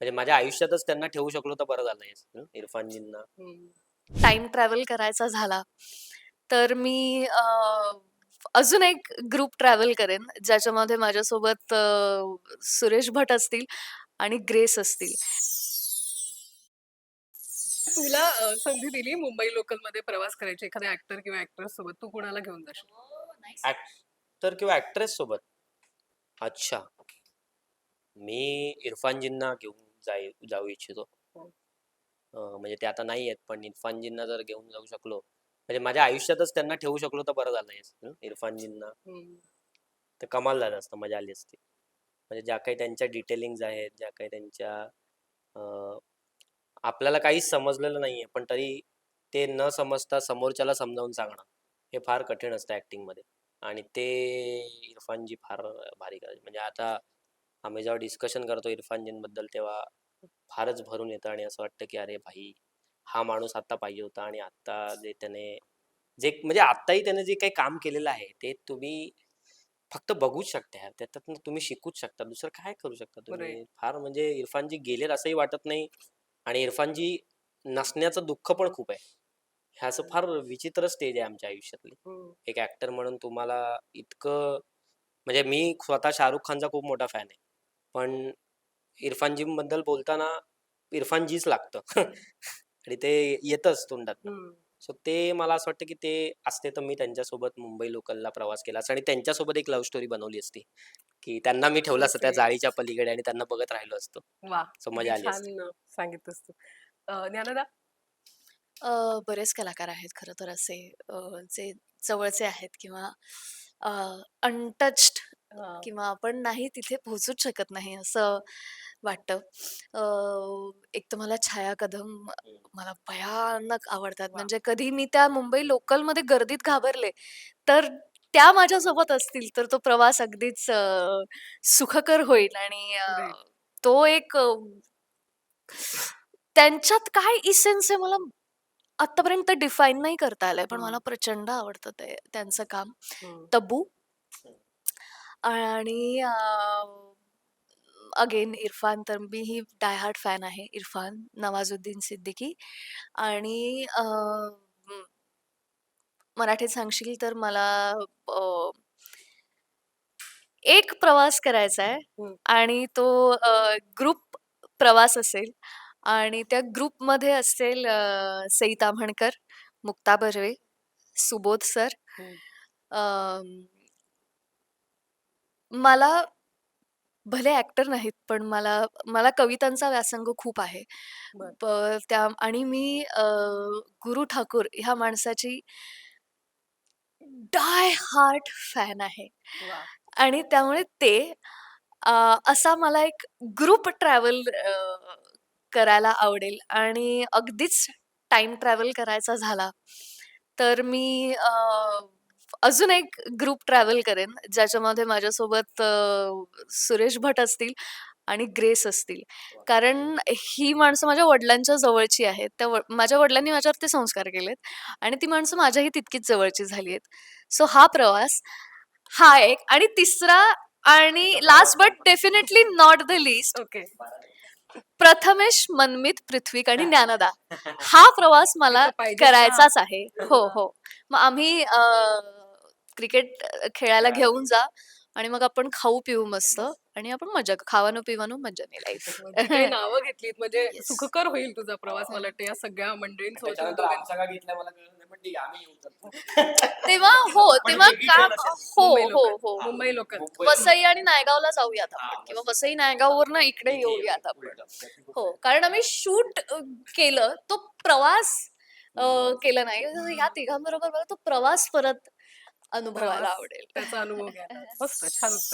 म्हणजे माझ्या आयुष्यातच त्यांना ठेवू शकलो तर बरं झालं हे, इरफानजींना. टाइम ट्रॅव्हल करायचा झाला. तर मी अजून एक ग्रुप ट्रॅव्हल करेन ज्याच्यामध्ये माझ्यासोबत सुरेश भट असतील आणि ग्रेस असतील. तुला संधी दिली मुंबई लोकलमध्ये प्रवास करायची एखाद्या ऍक्टर किंवा ऍक्ट्रेस सोबत तू कोणाला घेऊन जाशील? ऍक्टर किंवा ऍक्ट्रेस सोबत? अच्छा. मी इरफानजींना घेऊन जाई जाऊ इच्छितो. हो. म्हणजे ते आता नाही आहेत पण इरफानजींना जर घेऊन जाऊ शकलो म्हणजे माझ्या आयुष्यातच त्यांना ठेवू शकलो तर बरं झालं हे, इरफानजींना. हम्म. तर कमाल झालं असतं मजा आली असती. म्हणजे ज्या काही त्यांच्या डिटेलिंग्ज आहेत ज्या काही त्यांच्या आपल्याला काहीच समजलेलं नाहीये पण तरी ते न समजता समोरच्याला समजावून सांगणं हे फार कठीण असतं ऍक्टिंगमध्ये. आणि ते इरफानजी फार भारी करायचे. म्हणजे आता आम्ही जेव्हा डिस्कशन करतो इरफानजींबद्दल तेव्हा फारच भरून येतं आणि असं वाटतं की अरे भाई हा माणूस आता पाहिजे होता आणि आता जे त्याने जे म्हणजे आत्ताही त्याने जे काही काम केलेलं आहे ते तुम्ही फक्त बघूच शकता त्याच्यातनं तुम्ही शिकूच शकता. दुसरं काय करू शकता तुम्ही? फार म्हणजे इरफानजी गेलेत असंही वाटत नाही आणि इरफानजी नसण्याचं दुःख पण खूप आहे. हे असं फार विचित्र स्टेज आहे आमच्या आयुष्यातली. हम्म. एक ऍक्टर म्हणून तुम्हाला इतकं म्हणजे मी स्वतः शाहरुख खानचा खूप मोठा फॅन आहे. पण इरफानजी बद्दल बोलताना इरफानजीच लागतं. आणि ते येतच तोंडात. सो ते मला असं वाटतं की ते असते तर मी त्यांच्यासोबत मुंबई लोकलला प्रवास केला. असता आणि त्यांच्यासोबत एक लव्ह स्टोरी बनवली असती. की त्यांना मी ठेवलं असतं त्या. जाळीच्या पलीकडे आणि त्यांना बघत राहिलो असतो. वा. सो मजा आली असती. छान सांगितलंस तू. अ, ज्ञानदा? अ, बरेच कलाकार आहेत खरं तर असे. अ, जे जवळचे आहेत किंवा अनटच्ड हा. किंवा आपण नाही तिथे पोहोचूच शकत नाही असं वाटतं अ, एक तर मला छाया कदम मला भयानक आवडतात. म्हणजे कधी मी त्या मुंबई लोकलमध्ये गर्दीत घाबरले तर त्या माझ्यासोबत असतील तर तो प्रवास अगदीच अ, सुखकर होईल आणि अ. तो एक अ, त्यांच्यात काय इसेन्स आहे मला आतापर्यंत डिफाईन नाही करता आलंय पण मला. प्रचंड आवडतं ते त्यांचं काम. तब्बू आणि अगेन इरफान तर मी ही डायहार्ट फॅन आहे इरफान नवाजुद्दीन सिद्दीकी. आणि अ, म, मराठीत सांगशील तर मला अ, एक प्रवास करायचा आहे. आणि तो ग्रुप प्रवास असेल. आणि त्या ग्रुपमध्ये असेल अ, सई ताम्हणकर मुक्ता बर्वे सुबोध सर. मला भले ऍक्टर नाहीत पण मला मला कवितांचा व्यासंग खूप आहे. बर. प- त्या आणि मी अ, गुरु ठाकूर ह्या माणसाची डाय हार्ट फॅन आहे. आणि त्यामुळे ते अ, असा मला एक ग्रुप ट्रॅव्हल करायला आवडेल. आणि अगदीच टाइम ट्रॅव्हल करायचा झाला तर मी अ, अजून एक ग्रुप ट्रॅव्हल करेन ज्याच्यामध्ये माझ्यासोबत अ, सुरेश भट असतील आणि ग्रेस असतील. कारण ही माणसं माझ्या वडिलांच्या जवळची आहेत. त्या व- माझ्या वडिलांनी माझ्यावरती संस्कार केलेत आणि ती माणसं माझ्याही तितकीच जवळची झाली आहेत. सो हा प्रवास हा एक आणि तिसरा आणि last but definitely not the list okay. Prathamesh Manmeet Prithvik आणि ज्ञानदा. हा प्रवास मला तिथं पाहिजेच ना. करायचाच आहे. हो हो. मग आम्ही क्रिकेट खेळायला घेऊन जा आणि मग आपण खाऊ पिऊ मस्त आणि आपण मजा खावानो पिवानो मजा नाही लाईफ जी काही नावं घेतलीत म्हणजे Yes. सुखकर होईल तुझा प्रवास मला वाटतं या सगळ्या मंडळींसोबत त्याच्यानंतर दोघांचं. आमचा का घेतला मला कळलं नाही पण ठीक आहे आम्ही येऊ तर. तेव्हा हो पण तेव्हा वेगळी काम train असेल. हो मुंबई हो लोकल. हो हा. मुंबई लोकल मुंबई वसई आणि नायगावला जाऊयात हा, आपण किंवा वसई. नायगाववरनं इकडे इथे येऊयात येऊ. आपण. हो कारण आम्ही शूट केलं तो प्रवास अ, केला नाही ह्या तिघांबरोबर मला तो प्रवास परत अनुभवायला आवडेल. त्याचा अनुभव घ्या मस्त छान उत्तर